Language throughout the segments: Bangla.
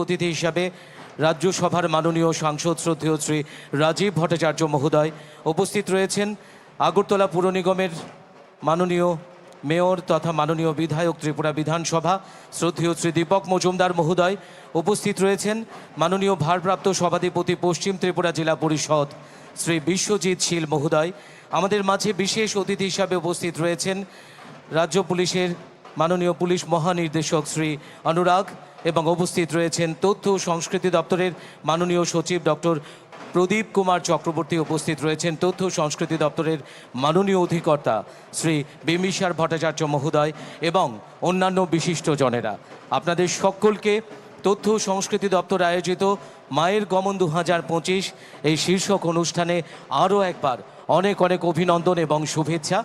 অতিথি হিসাবে রাজ্যসভার মাননীয় সাংসদ শ্রদ্ধেয় শ্রী রাজীব ভট্টাচার্য মহোদয় উপস্থিত রয়েছেন। আগরতলা পুর নিগমের মাননীয় মেয়র তথা মাননীয় বিধায়ক ত্রিপুরা বিধানসভা শ্রদ্ধেয় শ্রী দীপক মজুমদার মহোদয় উপস্থিত রয়েছেন। মাননীয় ভারপ্রাপ্ত সভাধিপতি পশ্চিম ত্রিপুরা জেলা পরিষদ শ্রী বিশ্বজিৎ শীল মহোদয়। আমাদের মাঝে বিশেষ অতিথি হিসাবে উপস্থিত রয়েছেন। রাজ্য পুলিশের মাননীয় পুলিশ মহানির্দেশক শ্রী অনুরাগ এবং উপস্থিত রয়েছেন তথ্য সংস্কৃতি দপ্তরের মাননীয় সচিব ডক্টর প্রদীপ কুমার চক্রবর্তী উপস্থিত রয়েছেন তথ্য সংস্কৃতি দপ্তরের মাননীয় অধিকর্তা শ্রী বিমিসার ভট্টাচার্য মহোদয় এবং অন্যান্য বিশিষ্ট জনেরা। আপনাদের সকলকে তথ্য সংস্কৃতি দপ্তর আয়োজিত মায়ের গমন দু হাজার পঁচিশ এই শীর্ষক অনুষ্ঠানে আরও একবার অনেক অনেক অভিনন্দন এবং শুভেচ্ছা।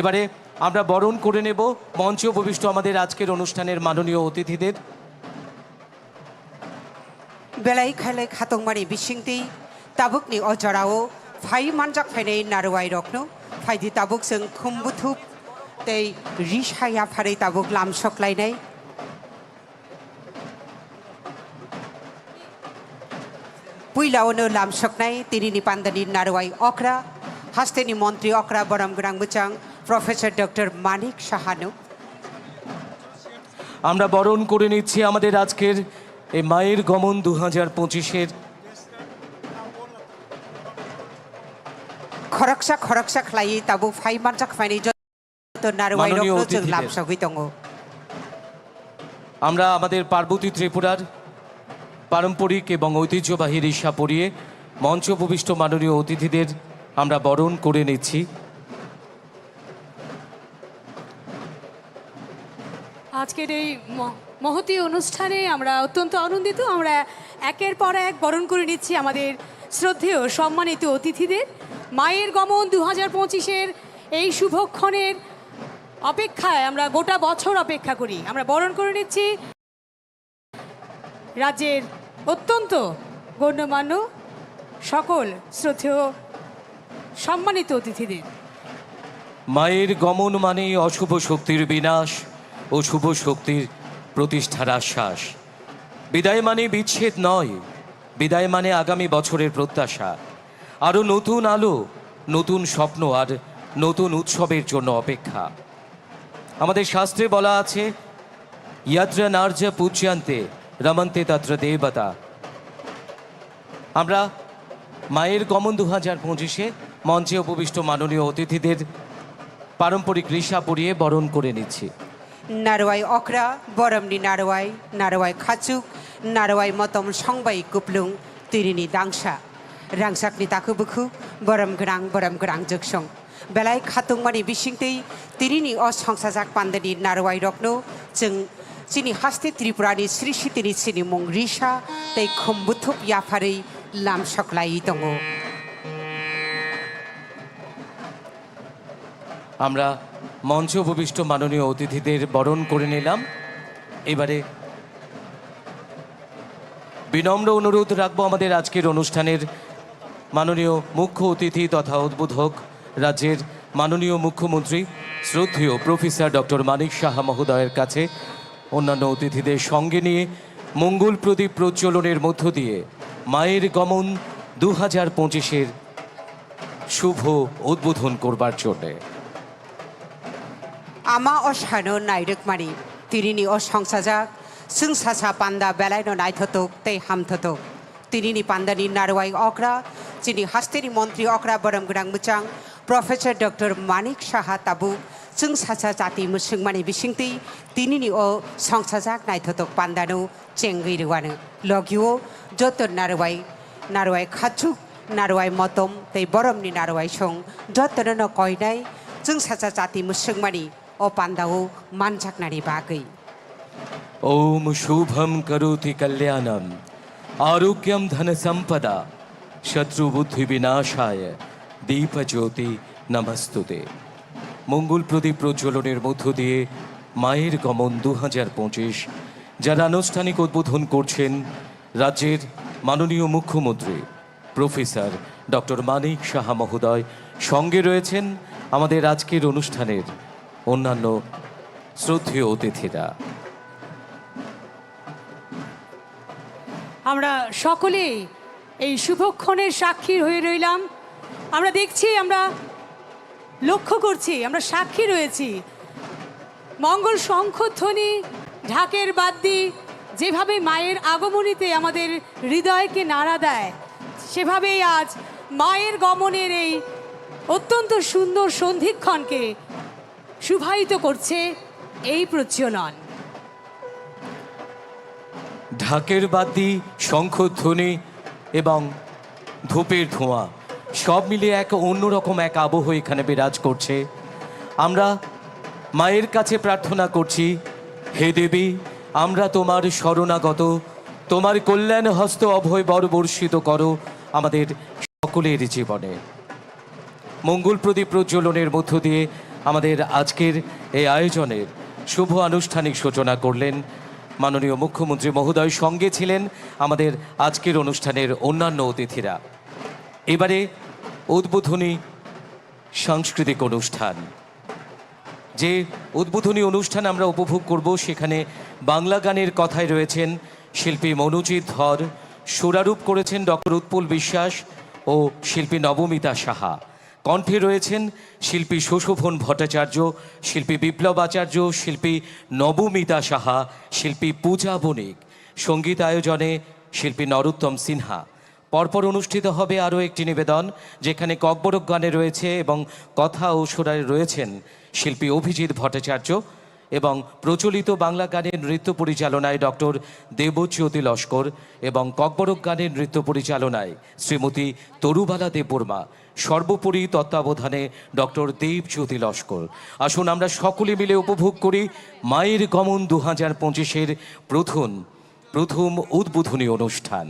এবারে আমরা বরণ করে নেব মঞ্চে উপবিষ্ট আমাদের আজকের অনুষ্ঠানের মাননীয় অতিথিদের। বেলাই খাইলে খাতংমারি বিসিংতি তাবুকনি অজরাও ফাই মানজাক ফাইনে নারুয়াই রকন ফাইদি তাবুক जों খুম্বুথুপ, তেই রিসায়া ফারে তাবুক লামসকলাইনাই পুইলাওনো লামসকনাই তিনি নিপান্দানি নারুয়াই অকরা হাস্তেনি মন্ত্রী অকরা বরম গ্রাং বুচাং প্রফেসর ডক্টর মানিক সাহানু। আমরা বরণ করে নিচ্ছি আমাদের আজকের এই মায়ের গমন দু হাজার পঁচিশের খরকসা খরকসা খাই তাবু ফাই মানসা ফাইনি আমরা আমাদের পার্বতী ত্রিপুরার পারম্পরিক এবং ঐতিহ্যবাহী রিসা পরিয়ে মঞ্চ ভূমিষ্ঠ মাননীয় অতিথিদের আমরা বরণ করে নিচ্ছি। আজকের এই মহতী অনুষ্ঠানে আমরা অত্যন্ত আনন্দিত। আমরা একের পর এক বরণ করে নিচ্ছি আমাদের শ্রদ্ধেয় সম্মানিত অতিথিদের। মায়ের গমন দু হাজার পঁচিশের এই শুভক্ষণের অপেক্ষায় আমরা গোটা বছর অপেক্ষা করি। আমরা বরণ করে নিচ্ছি রাজ্যের অত্যন্ত গণ্যমান্য সকল শ্রদ্ধেয় সম্মানিত অতিথিদের। মায়ের গমন মানে অশুভ শক্তির বিনাশ ও শুভ শক্তির প্রতিষ্ঠার আশ্বাস। বিদায় মানে বিচ্ছেদ নয়, বিদায় মানে আগামী বছরের প্রত্যাশা। আরও নতুন আলো, নতুন স্বপ্ন আর নতুন উৎসবের জন্য অপেক্ষা। আমাদের শাস্ত্রে বলা আছে, ইয়াত্রা নার্য পূজ্যান্তে রমন্তে তত্র দেবতা। আমরা মায়ের গমন দু হাজার পঁচিশে মঞ্চে উপবিষ্ট মাননীয় অতিথিদের পারম্পরিক রিসা পরিয়ে বরণ করে নিচ্ছি। নারোয়াই অকরা বরমনি নারোয়াই নারোয়াই খাচুক নারোয়াই মতম সংবাই কুপলুং তিরিনি দাংসা রাংসাকনি তাকু বুকু বরম গ্রাং বরম গ্রাং যোগসং বেলায় খাতুংমানি বিশিংতেই তিরিনি অসংসাজাক পান্দানি নারোয়াই রক্ন চং চিনি হাস্তে ত্রিপুরানি শ্রী সিতিনি চিনি মং রিসা তাই খুম্বুথুপ ইয়াফারেই লাম সকলাই দঙ আমরা মঞ্চে উপবিষ্ট মাননীয় অতিথিদের বরণ করে নিলাম। এবারে বিনম্র অনুরোধ রাখব আমাদের আজকের অনুষ্ঠানের মাননীয় মুখ্য অতিথি তথা উদ্বোধক রাজ্যের মাননীয় মুখ্যমন্ত্রী, শ্রদ্ধেয় প্রফেসর ডক্টর মানিক সাহা মহোদয়ের কাছে অন্যান্য অতিথিদের সঙ্গে নিয়ে মঙ্গল প্রদীপ প্রজ্বলনের মধ্য দিয়ে মায়ের গমন দু হাজার পঁচিশের শুভ উদ্বোধন করবার জন্যে। ama o shano nairuk mari tirini o songsajak sungsacha panda belai no naithotok tei hamthotok tirini pandani narwai okra chini hasteri montri okra boram gudang muchang professor dr manik saha tabu sungsacha jati musungmani bisingti tirini o songsajak naithotok pandanu chengi ruwanu logyo jotor narwai narwai khachuk narwai motom tei borom ni narwai song jotor no koinai จึงสัจจะติมุสึงมานี ಒಪ್ಪಂದವು ಮನ್ಸಕ್ನಡಿಬಾಕಿ ওম শুভম করুতি কল্যাণম আরোগ্যম ধন সম্পদা শত্রু বুদ্ধি বিনাশায় দীপজ্যোতি নমস্তুতে মঙ্গল প্রদীপ প্রজ্বলনের মধ্য দিয়ে মায়ের গমন দু হাজার পঁচিশ যারা আনুষ্ঠানিক উদ্বোধন করছেন রাজ্যের মাননীয় মুখ্যমন্ত্রী প্রফেসর ডক্টর মানিক সাহা মহোদয় সঙ্গে রয়েছেন আমাদের আজকের অনুষ্ঠানের অন্যান্য শ্রদ্ধেয় অতিথিরা। আমরা সকলেই এই শুভক্ষণের সাক্ষী হয়ে রইলাম। আমরা দেখছি, আমরা লক্ষ্য করছি, আমরা সাক্ষী রয়েছি। মঙ্গল শঙ্খধ্বনি ঢাকের বাদ্যি, যেভাবে মায়ের আগমনীতে আমাদের হৃদয়কে নাড়া দেয়, সেভাবেই আজ মায়ের গমনের এই অত্যন্ত সুন্দর সন্ধিক্ষণকে শুভায়িত করছে এই প্রচলন ঢাকের বাদ্যি শঙ্খধ্বনি এবং ধূপের ধোঁয়া, সব মিলিয়ে এক অন্যরকম এক আবহ এখানে বিরাজ করছে। আমরা মায়ের কাছে প্রার্থনা করছি, হে দেবী, আমরা তোমার শরণাগত, তোমার কল্যাণ হস্ত অভয় বর বর্ষিত করো আমাদের সকলের জীবনে। মঙ্গল প্রদীপ প্রজ্বলনের মধ্য দিয়ে আমাদের আজকের এই আয়োজনের শুভ আনুষ্ঠানিক সূচনা করলেন মাননীয় মুখ্যমন্ত্রী মহোদয়। সঙ্গে ছিলেন আমাদের আজকের অনুষ্ঠানের অন্যান্য অতিথিরা। এবারে উদ্বোধনী সাংস্কৃতিক অনুষ্ঠান। যে উদ্বোধনী অনুষ্ঠান আমরা উপভোগ করব, সেখানে বাংলা গানের কথায় রয়েছেন শিল্পী মনোজিৎ ধর, সুরারূপ করেছেন ডক্টর উৎপল বিশ্বাস ও শিল্পী নবমিতা সাহা। কণ্ঠে রয়েছেন শিল্পী শোষভন ভট্টাচার্য, শিল্পী বিপ্লব আচার্য শিল্পী নবমিতা সাহা, শিল্পী পূজা বণিক। সংগীত আয়োজনে শিল্পী নরোত্তম সিনহা। পরপর অনুষ্ঠিত হবে আরও একটি নিবেদন, যেখানে ককবরক গানে রয়েছে এবং কথা ও সুরায় রয়েছেন শিল্পী অভিজিৎ ভট্টাচার্য এবং প্রচলিত বাংলা গানের নৃত্য পরিচালনায় ডক্টর দেবজ্যোতি লস্কর এবং ককবরক গানের নৃত্য পরিচালনায় শ্রীমতী তরুবালা দেববর্মা। সর্বোপরি তত্ত্বাবধানে ডক্টর দেবজ্যোতি লস্কর। আসুন আমরা সকলে মিলে উপভোগ করি মায়ের গমন দু হাজার পঁচিশের প্রথম প্রথম উদ্বোধনী অনুষ্ঠান।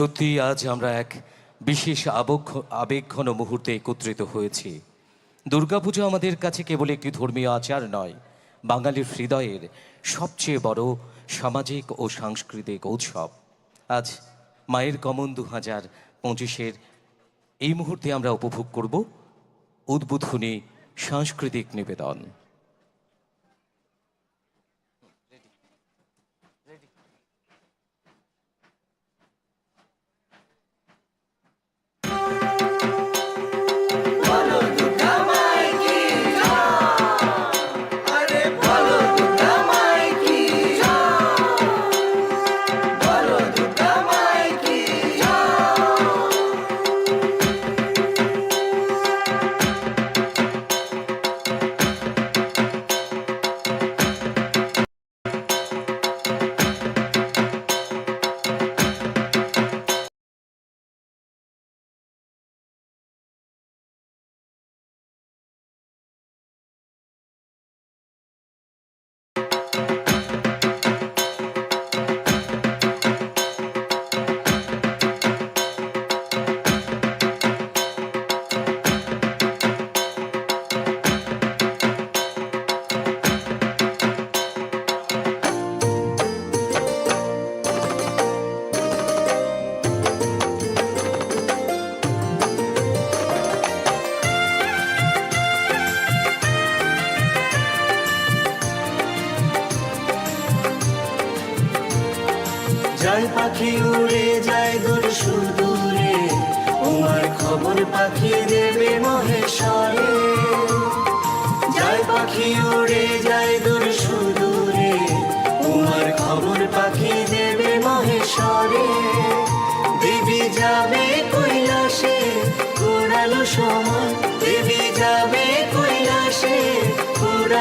সত্যি, আজ আমরা এক বিশেষ আবক্ষ আবেগঘন মুহূর্তে একত্রিত হয়েছি। দুর্গাপুজো আমাদের কাছে কেবল একটি ধর্মীয় আচার নয়, বাঙালির হৃদয়ের সবচেয়ে বড় সামাজিক ও সাংস্কৃতিক উৎসব। আজ মায়ের কমন দু হাজার পঁচিশের এই মুহূর্তে আমরা উপভোগ করব উদ্বোধনী সাংস্কৃতিক নিবেদন।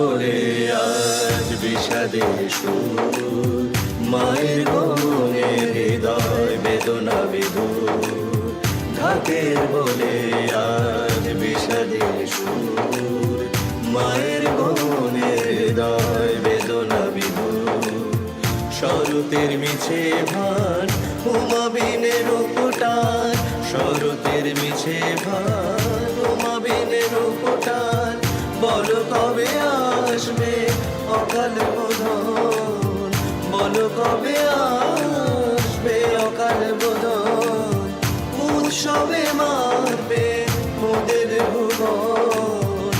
বলে আজ বিষাদের সুর। মায়ের গমনে হৃদয় বেদনা বিধু ঢাকের বলে আজ বিষাদে মায়ের গমনে হৃদয় বেদনা বিধু শরতের মিছে ভান, উমাবিনের উপটান। শরতের মিছে ভান, উমাবিনের উপটান। বলো কবে আসবে অকাল বোধন। বলো কবে আসবে অকাল বোধন? উৎসবে মারবে মোদের ভুবন।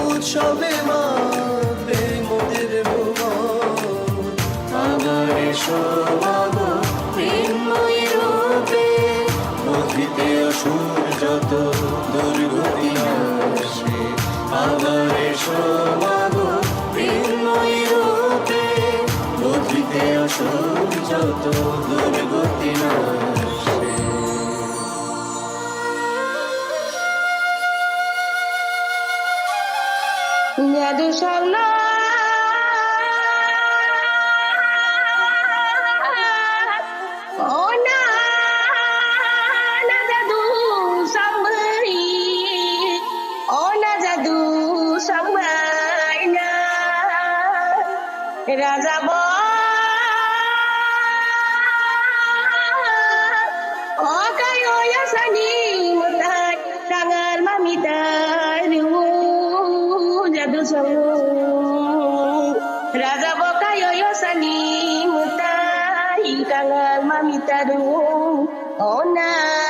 উৎসবে মারবে মোদের ভুবন। আমার এসো bo kayo yasani mutai tangal mamitar O na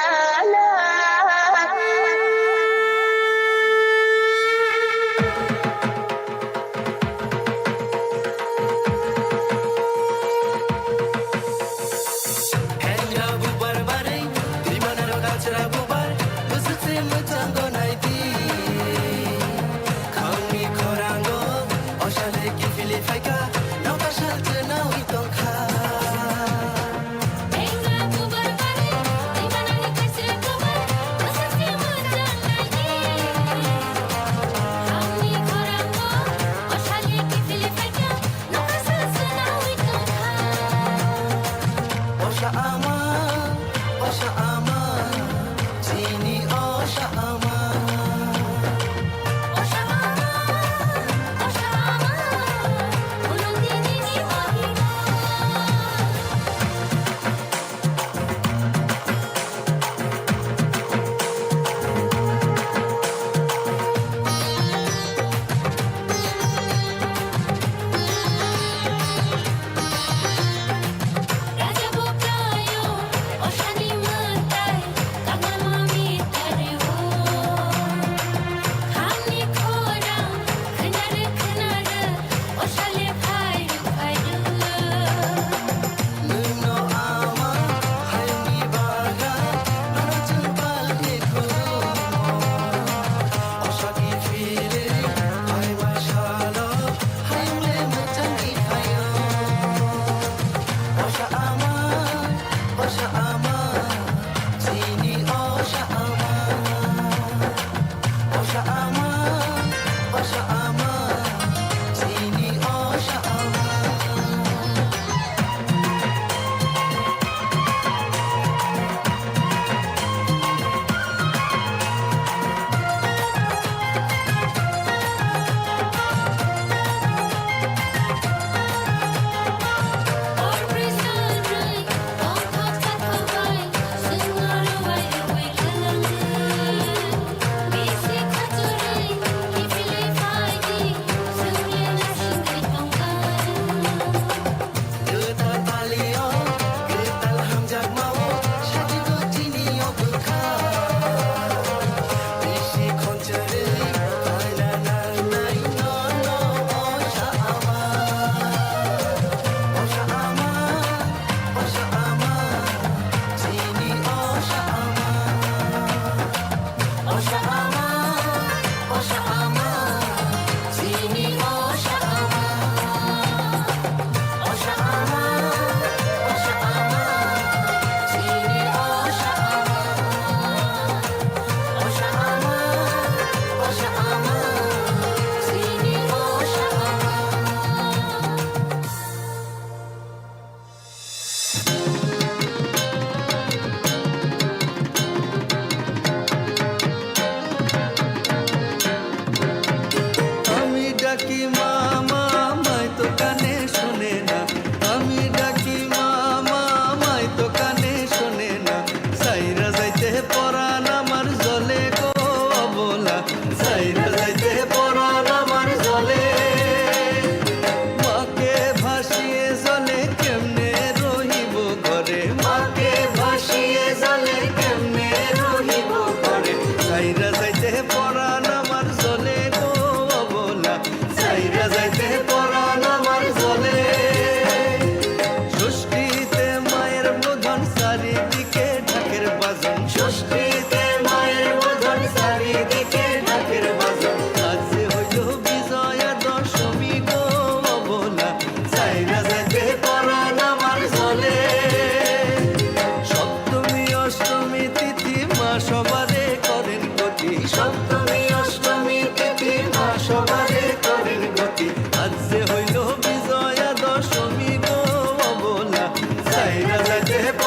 से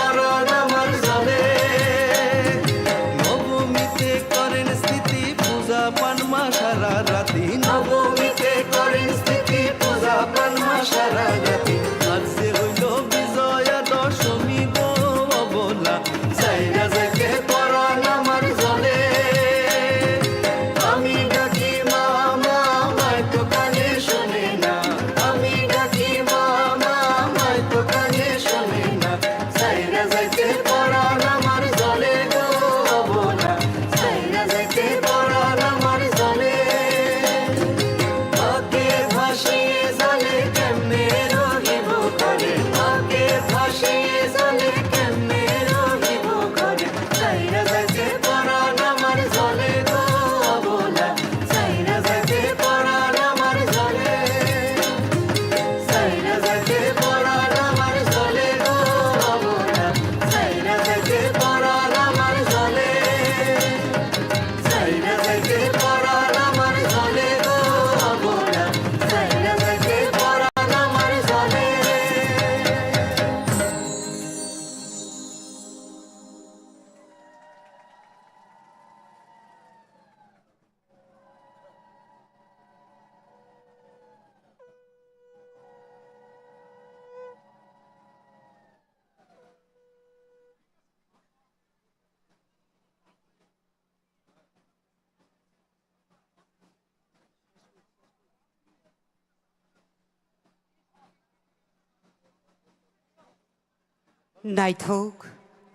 नायथोग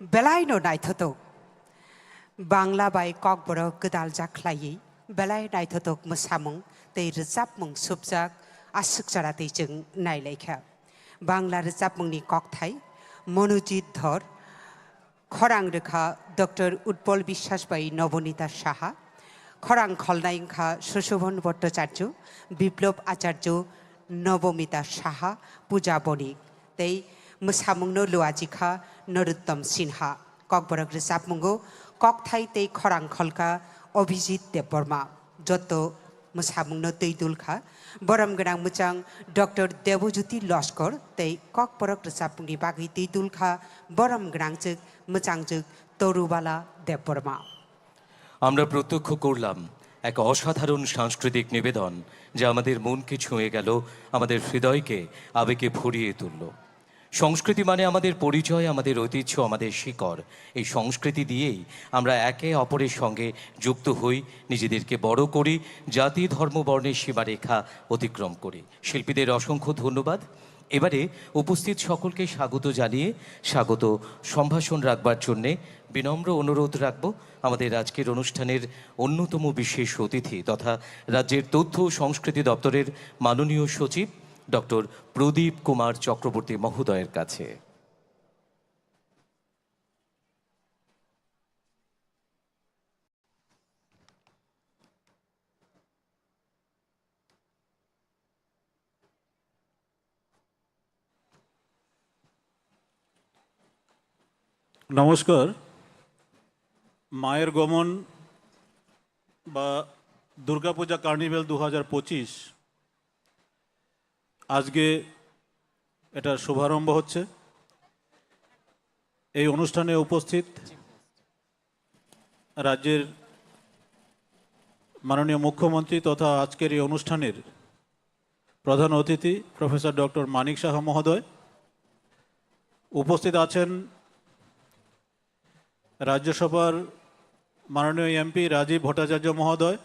बेलायनो नायथोतौ बांला बाय ककबर गोदाल जाख्लायै बेलाय नायथोतौ मोसामुं दै रोजाबमुं सुबजाग आसिक जारा दैजों नायलायखा बांला रोजाबमुंनि ककथाय মনোজিৎ ধর খরাং রেখা ডক্টর উৎপল বিশ্বাসবাই নবনীতা সাহা খরাং খলনায়িকা সুশোভন ভট্টাচার্য বিপ্লব আচার্য নবমিতা সাহা পূজা বণিক তাই মোসামুংনো লুয়াজিখা নরোত্তম সিনহা ককবরক রেজাবমুঙ্গো ককথাই তৈ খরাং খলকা অভিজিৎ দেববর্মা যত মোসামুংনো তৈ দুলখা বরম গোনাং মোচাং ডক্টর দেবজ্যোতি লস্কর তৈ ককবরক রেজাবমুংনি বাগै তৈ দুলখা বরম গোনাংজোক মোচাংজোক তরুবালা দেববর্মা আমরা প্রত্যক্ষ করলাম এক অসাধারণ সাংস্কৃতিক নিবেদন, যা আমাদের মনকে ছুঁয়ে গেল, আমাদের হৃদয়কে আবেগে ভরিয়ে তুলল। সংস্কৃতি মানে আমাদের পরিচয়, আমাদের ঐতিহ্য, আমাদের শিকড়। এই সংস্কৃতি দিয়েই আমরা একে অপরের সঙ্গে যুক্ত হই, নিজেদেরকে বড় করি, জাতি, ধর্ম, বর্ণের সীমারেখা অতিক্রম করি। শিল্পীদের অসংখ্য ধন্যবাদ। এবারে উপস্থিত সকলকে স্বাগত জানিয়ে, স্বাগত সম্ভাষণ রাখবার জন্যে বিনম্র অনুরোধ রাখব আমাদের আজকের অনুষ্ঠানের অন্যতম বিশেষ অতিথি তথা রাজ্যের তথ্য সংস্কৃতি দপ্তরের মাননীয় সচিব ডক্টর প্রদীপ কুমার চক্রবর্তী মহোদয়ের কাছে। নমস্কার। মায়ের গমন বা দুর্গাপূজা কার্নিভেল দু হাজার পঁচিশ আজকে এটা শুভারম্ভ হচ্ছে। এই অনুষ্ঠানে উপস্থিত রাজ্যের মাননীয় মুখ্যমন্ত্রী তথা আজকের এই অনুষ্ঠানের প্রধান অতিথি প্রফেসর ডক্টর মানিক সাহা মহোদয়। উপস্থিত আছেন রাজ্যসভার মাননীয় এমপি রাজীব ভট্টাচার্য মহোদয়।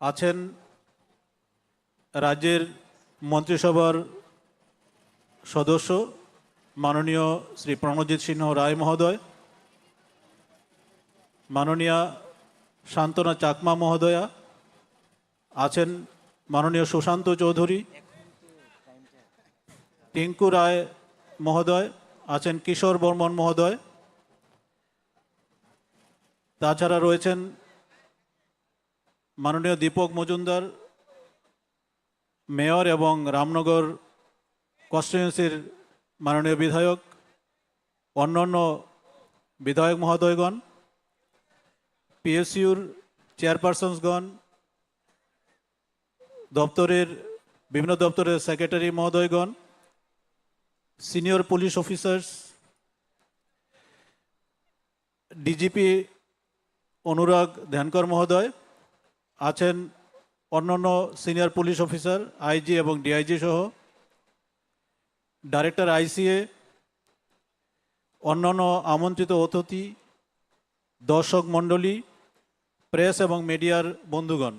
আছেন রাজ্যের মন্ত্রিসভার সদস্য মাননীয় শ্রী প্রণজিৎ সিংহ রায় মহোদয়, মাননীয়া শান্তনা চাকমা মহোদয়া, আছেন মাননীয় সুশান্ত চৌধুরী, টিঙ্কু রায় মহোদয়, আছেন কিশোর বর্মন মহোদয়। তাছাড়া রয়েছেন মাননীয় দীপক মজুমদার মেয়র এবং রামনগর কনস্টিটিউন্সির মাননীয় বিধায়ক, অন্যান্য বিধায়ক মহোদয়গণ পিএসইউর চেয়ারপারসনসগণ দপ্তরের বিভিন্ন দপ্তরের সেক্রেটারি মহোদয়গণ, senior police officers, DGP Anurag Dhyankar মহোদয় আছেন অন্যান্য সিনিয়র পুলিশ অফিসার, আইজি এবং ডিআইজি সহ ডাইরেক্টর আইসিএ, অন্যান্য আমন্ত্রিত অতিথি, দর্শক মণ্ডলী, প্রেস এবং মিডিয়ার বন্ধুগণ।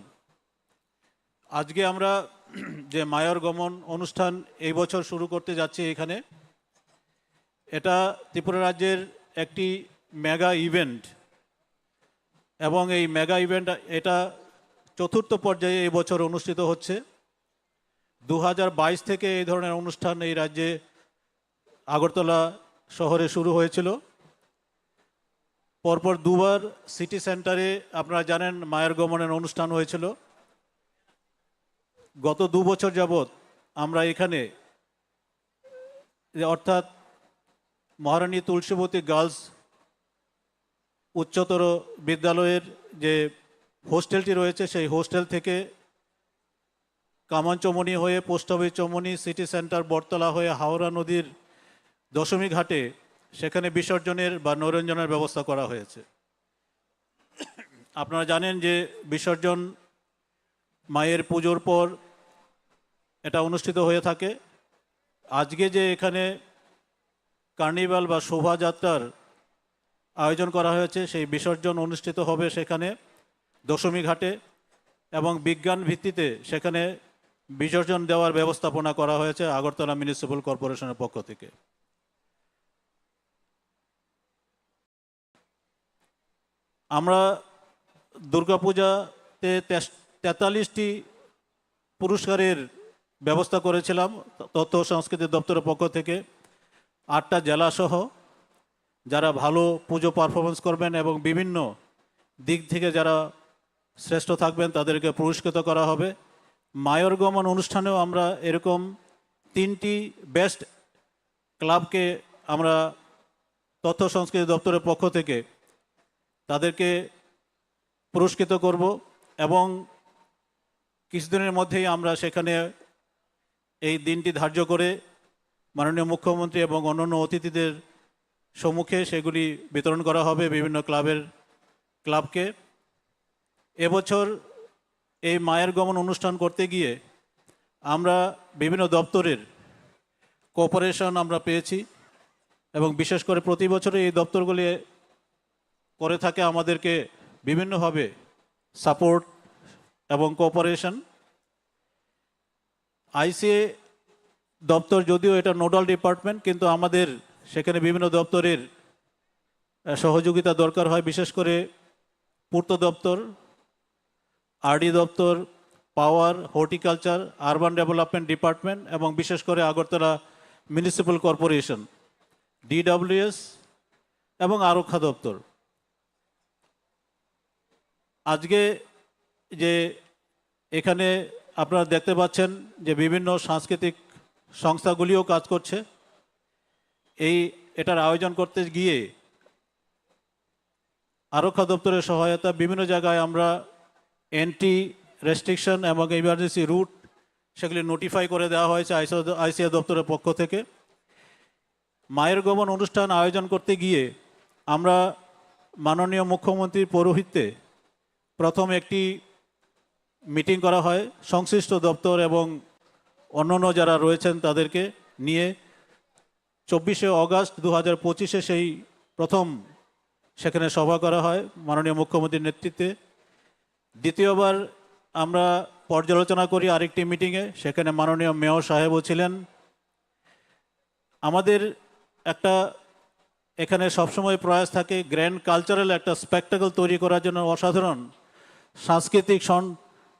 আজকে আমরা যে মায়র গমন অনুষ্ঠান এই বছর শুরু করতে যাচ্ছি এখানে। এটা ত্রিপুরা রাজ্যের একটি মেগা ইভেন্ট এবং এই মেগা ইভেন্ট এটা চতুর্থ পর্যায়ে এই বছর অনুষ্ঠিত হচ্ছে। দু হাজার বাইশ থেকে এই ধরনের অনুষ্ঠান এই রাজ্যে আগরতলা শহরে শুরু হয়েছিল। পরপর দুবার সিটি সেন্টারে আপনারা জানেন মায়ের গমনের অনুষ্ঠান হয়েছিল। গত দু বছর যাবৎ আমরা এখানে অর্থাৎ মহারানী তুলসীবতী গার্লস উচ্চতর বিদ্যালয়ের যে হোস্টেলটি রয়েছে, সেই হোস্টেল থেকে কামান চমনি হয়ে post office Chowmuhani, city centre Battala হয়ে হাওড়া নদীর দশমী ঘাটে সেখানে বিসর্জনের বা নরঞ্জনের ব্যবস্থা করা হয়েছে। আপনারা জানেন যে বিসর্জন মায়ের পুজোর পর এটা অনুষ্ঠিত হয়ে থাকে। আজকে যে এখানে কার্নিভাল বা শোভাযাত্রার আয়োজন করা হয়েছে, সেই বিসর্জন অনুষ্ঠিত হবে সেখানে। দশমী ঘাটে এবং বিজ্ঞান ভিত্তিতে সেখানে বিসর্জন দেওয়ার ব্যবস্থাপনা করা হয়েছে আগরতলা মিউনিসিপ্যাল কর্পোরেশনের পক্ষ থেকে। আমরা দুর্গাপূজাতে তেতাল্লিশটি পুরস্কারের ব্যবস্থা করেছিলাম তথ্য সংস্কৃতি দপ্তরের পক্ষ থেকে। আটটা জেলাসহ যারা ভালো পুজো পারফরমেন্স করবেন এবং বিভিন্ন দিক থেকে যারা শ্রেষ্ঠ থাকবেন, তাদেরকে পুরস্কৃত করা হবে। মায়র গমন অনুষ্ঠানেও আমরা এরকম তিনটি বেস্ট ক্লাবকে আমরা তথ্য সংস্কৃতি দপ্তরের পক্ষ থেকে তাদেরকে পুরস্কৃত করব এবং কিছুদিনের মধ্যেই আমরা সেখানে এই দিনটি ধার্য করে মাননীয় মুখ্যমন্ত্রী এবং অন্যান্য অতিথিদের সম্মুখে সেগুলি বিতরণ করা হবে বিভিন্ন ক্লাবের ক্লাবকে এবছর এই মায়ের গমন অনুষ্ঠান করতে গিয়ে আমরা বিভিন্ন দপ্তরের কোঅপারেশন আমরা পেয়েছি এবং বিশেষ করে প্রতি বছরে এই দপ্তরগুলি করে থাকে আমাদেরকে বিভিন্নভাবে সাপোর্ট এবং কোঅপারেশন আইসিএ দপ্তর যদিও এটা নোডাল ডিপার্টমেন্ট কিন্তু আমাদের সেখানে বিভিন্ন দপ্তরের সহযোগিতা দরকার হয়, বিশেষ করে পূর্ত দপ্তর আরডি দপ্তর, power, horticulture, urban development department এবং বিশেষ করে আগরতলা মিউনিসিপ্যাল কর্পোরেশন, ডিডব্লিউএস এবং আরক্ষা দপ্তর। আজকে যে এখানে আপনারা দেখতে পাচ্ছেন যে বিভিন্ন সাংস্কৃতিক সংস্থাগুলিও কাজ করছে। এই এটার আয়োজন করতে গিয়ে আরক্ষা দপ্তরের সহায়তা বিভিন্ন জায়গায় আমরা এন্ট্রি রেস্ট্রিকশন এবং ইমার্জেন্সি রুট সেগুলি নোটিফাই করে দেওয়া হয়েছে আইসিআই দপ্তরের পক্ষ থেকে। মায়ের গমন অনুষ্ঠান আয়োজন করতে গিয়ে আমরা মাননীয় মুখ্যমন্ত্রীর পৌরোহিত্যে প্রথম একটি মিটিং করা হয়। সংশ্লিষ্ট দপ্তর এবং অন্যান্য যারা রয়েছেন তাদেরকে নিয়ে চব্বিশে অগাস্ট দু হাজার পঁচিশে সেই প্রথম সেখানে সভা করা হয় মাননীয় মুখ্যমন্ত্রীর নেতৃত্বে। দ্বিতীয়বার আমরা পর্যালোচনা করি আরেকটি মিটিংয়ে, সেখানে মাননীয় মেয়র সাহেবও ছিলেন। আমাদের একটা এখানে সবসময় প্রয়াস থাকে গ্র্যান্ড কালচারাল একটা স্পেকটাকল তৈরি করার জন্য অসাধারণ সাংস্কৃতিক সন,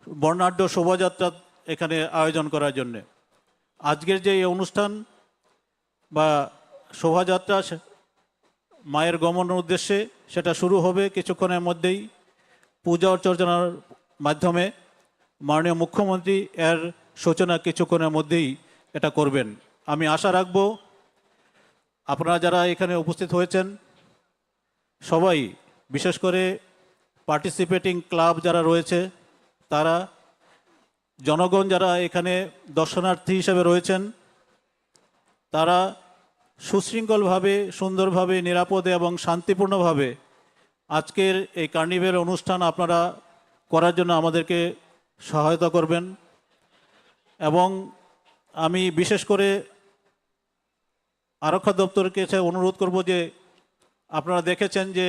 বর্ণাঢ্য শোভাযাত্রা এখানে আয়োজন করার জন্য। আজকের যে অনুষ্ঠান বা শোভাযাত্রা মায়ের গমনের উদ্দেশ্যে সেটা শুরু হবে কিছুক্ষণের মধ্যেই। পূজা অর্চনার মাধ্যমে মাননীয় মুখ্যমন্ত্রী এর সূচনা কিছুক্ষণের মধ্যেই এটা করবেন। আমি আশা রাখব আপনারা যারা এখানে উপস্থিত হয়েছেন, সবাই বিশেষ করে পার্টিসিপেটিং ক্লাব যারা রয়েছে, তারা, জনগণ যারা এখানে দর্শনার্থী হিসেবে রয়েছেন, তারা সুশৃঙ্খলভাবে, সুন্দরভাবে, নিরাপদে এবং শান্তিপূর্ণভাবে আজকের এই কার্নিভেল অনুষ্ঠান আপনারা করার জন্য আমাদেরকে সহায়তা করবেন। এবং আমি বিশেষ করে আরক্ষা দপ্তরকে কাছে অনুরোধ করব যে আপনারা দেখেছেন যে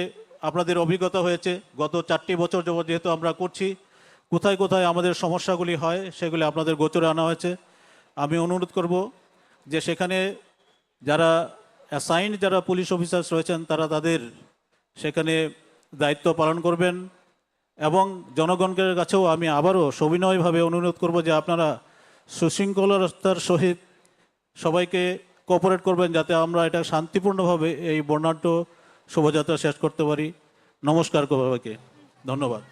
আপনাদের অভিজ্ঞতা হয়েছে, গত চারটি বছর যেহেতু আমরা করছি, কোথায় কোথায় আমাদের সমস্যাগুলি হয় সেগুলি আপনাদের গোচরে আনা হয়েছে। আমি অনুরোধ করব যে সেখানে যারা অ্যাসাইন যারা পুলিশ অফিসার্স রয়েছেন, তারা তাদের সেখানে দায়িত্ব পালন করবেন এবং জনগণের কাছেও আমি আবারও সবিনয়ভাবে অনুরোধ করব যে আপনারা সুশৃঙ্খলতার সহিত সবাইকে কোপারেট করবেন যাতে আমরা এটা শান্তিপূর্ণভাবে এই বর্ণাঢ্য শোভাযাত্রা শেষ করতে পারি। নমস্কার সবাইকে ধন্যবাদ।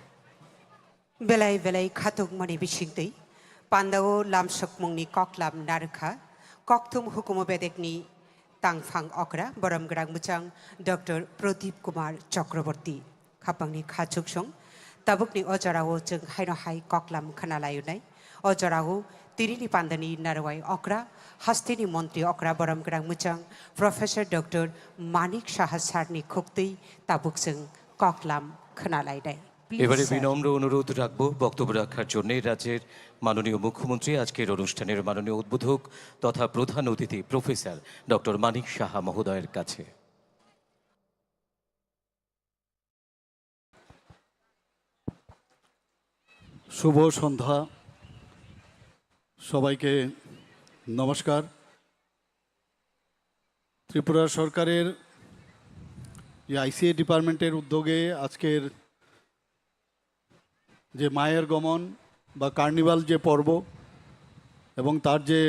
বেলাই বেলাই খাতক মনে বিশিংতই পান্দাও লামসক মংনি ককলাম নারখা ককথুম হুকুম বেদেকনি তাংফাং অকরা বরম গ্রাংমুচাং ডক্টর প্রদীপ কুমার চক্রবর্তী খাপাংনি খাচুকসং তাবুকনি অজরাও চং হাইন হাই ককলাম খানালায়ুনাই অজরাও তিরিনি পান্দানি নারওয়াই অকরা হাস্তিনি মন্ত্রী অকরা বরম গ্রাংমুচাং প্রফেসর ডক্টর মানিক সাহা সারনি খুক্তি তাবুকসং ককলাম খানালায়নাই এবারে বিনম্র অনুরোধ রাখব বক্তব্য রাখার জন্য। রাজ্যের মাননীয় মুখ্যমন্ত্রী আজকের অনুষ্ঠানের মাননীয় উদ্বোধক তথা প্রধান অতিথি প্রফেসর ডক্টর মানিক সাহা মহোদয়ের কাছে। শুভ সন্ধ্যা। সবাইকে নমস্কার। ত্রিপুরা সরকারের যে আইসিএ ডিপার্টমেন্টের উদ্যোগে আজকের যে মায়ের গমন বা কার্নিভাল যে পর্ব এবং তার যে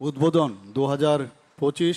উদ্বোধন দু হাজার পঁচিশ